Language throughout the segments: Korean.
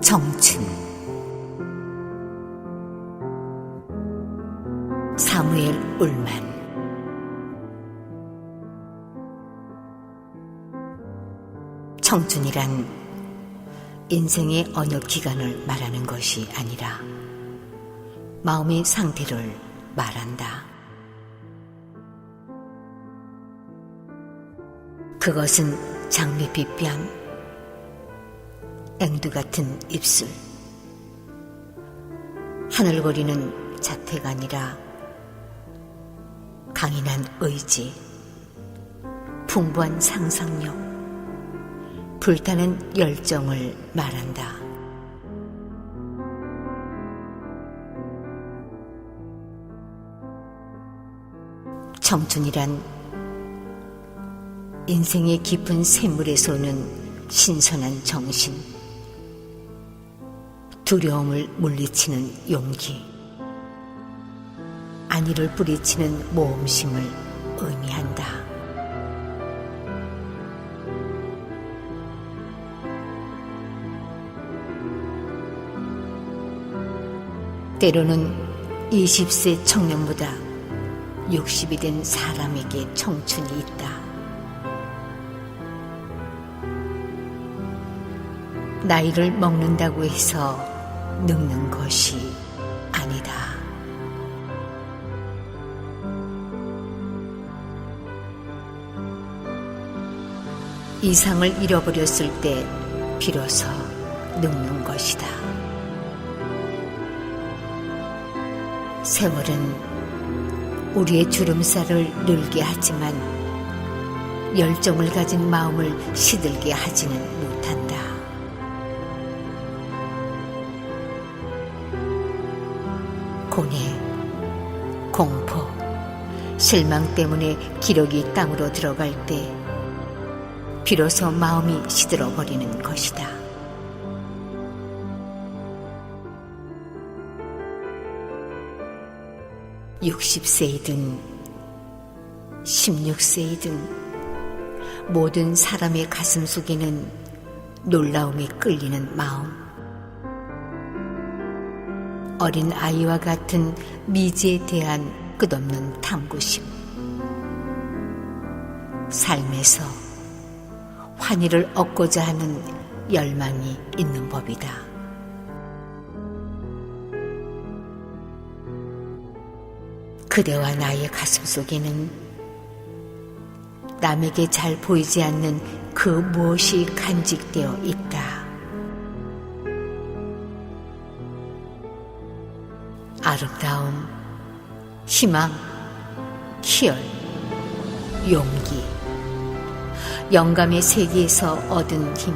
정춘 사무엘 울만 청춘이란 인생의 어느 기간을 말하는 것이 아니라 마음의 상태를 말한다. 그것은 장밋빛 뺨, 앵두 같은 입술, 하늘거리는 자태가 아니라 강인한 의지, 풍부한 상상력, 불타는 열정을 말한다. 청춘이란 인생의 깊은 샘물에서 오는 신선한 정신, 두려움을 물리치는 용기, 안위를 뿌리치는 모험심을 의미한다. 때로는 20세 청년보다 60이 된 사람에게 청춘이 있다. 나이를 먹는다고 해서 늙는 것이 아니다. 이상을 잃어버렸을 때 비로소 늙는 것이다. 세월은 우리의 주름살을 늘게 하지만 열정을 가진 마음을 시들게 하지는 못한다. 고뇌, 공포, 실망 때문에 기력이 땅으로 들어갈 때 비로소 마음이 시들어 버리는 것이다. 60세이든 16세이든 모든 사람의 가슴 속에는 놀라움이 끌리는 마음. 어린 아이와 같은 미지에 대한 끝없는 탐구심. 삶에서 환희를 얻고자 하는 열망이 있는 법이다. 그대와 나의 가슴 속에는 남에게 잘 보이지 않는 그 무엇이 간직되어 있다. 아름다움, 희망, 희열, 용기, 영감의 세계에서 얻은 힘.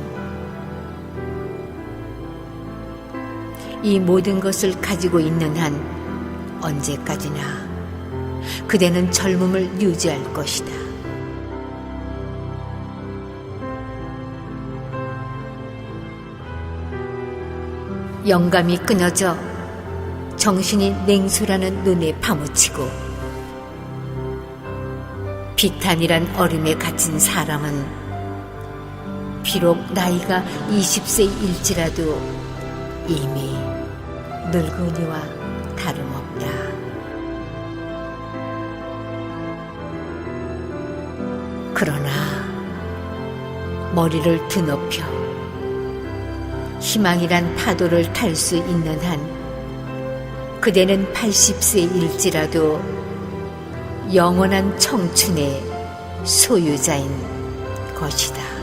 이 모든 것을 가지고 있는 한 언제까지나 그대는 젊음을 유지할 것이다. 영감이 끊어져 정신이 냉소라는 눈에 파묻히고 비탄이란 얼음에 갇힌 사람은 비록 나이가 20세일지라도 이미 늙은이와 다름없다. 그러나 머리를 드높여 희망이란 파도를 탈 수 있는 한 그대는 80세일지라도 영원한 청춘의 소유자인 것이다.